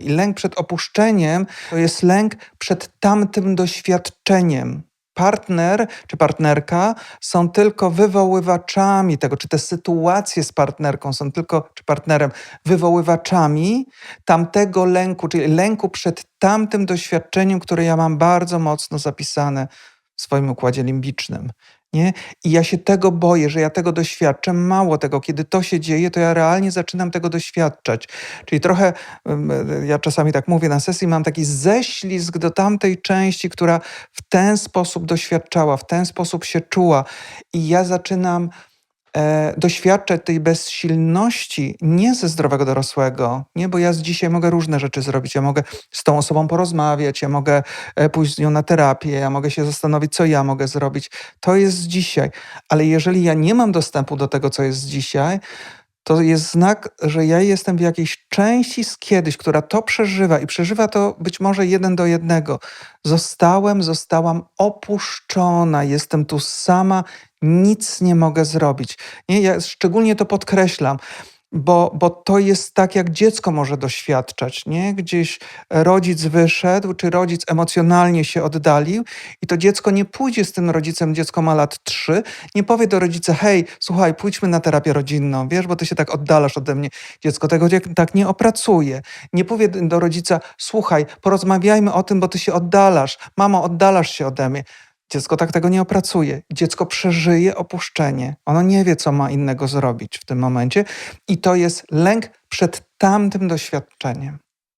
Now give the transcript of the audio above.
I lęk przed opuszczeniem to jest lęk przed tamtym doświadczeniem. Partner czy partnerka są tylko wywoływaczami tego, czy te sytuacje z partnerką są tylko, czy partnerem, wywoływaczami tamtego lęku, czyli lęku przed tamtym doświadczeniem, które ja mam bardzo mocno zapisane w swoim układzie limbicznym. Nie? I ja się tego boję, że ja tego doświadczam. Mało tego, kiedy to się dzieje, to ja realnie zaczynam tego doświadczać. Czyli trochę, ja czasami tak mówię na sesji, mam taki ześlizg do tamtej części, która w ten sposób doświadczała, w ten sposób się czuła. I ja zaczynam e, doświadczać tej bezsilności nie ze zdrowego dorosłego, nie, bo ja z dzisiaj mogę różne rzeczy zrobić. Ja mogę z tą osobą porozmawiać, ja mogę e, pójść z nią na terapię, ja mogę się zastanowić, co ja mogę zrobić. To jest dzisiaj. Ale jeżeli ja nie mam dostępu do tego, co jest dzisiaj, to jest znak, że ja jestem w jakiejś części z kiedyś, która to przeżywa i przeżywa to być może jeden do jednego. Zostałem, zostałam opuszczona, jestem tu sama, nic nie mogę zrobić. Nie, ja szczególnie to podkreślam bo, bo to jest tak, jak dziecko może doświadczać, nie? Gdzieś rodzic wyszedł, czy rodzic emocjonalnie się oddalił i to dziecko nie pójdzie z tym rodzicem, dziecko ma lat trzy, nie powie do rodzica, hej, słuchaj, pójdźmy na terapię rodzinną, wiesz, bo ty się tak oddalasz ode mnie. Dziecko tego tak nie opracuje. Nie powie do rodzica, słuchaj, porozmawiajmy o tym, bo ty się oddalasz. Mamo, oddalasz się ode mnie. Dziecko tak tego nie opracuje. Dziecko przeżyje opuszczenie. Ono nie wie, co ma innego zrobić w tym momencie, i to jest lęk przed tamtym doświadczeniem.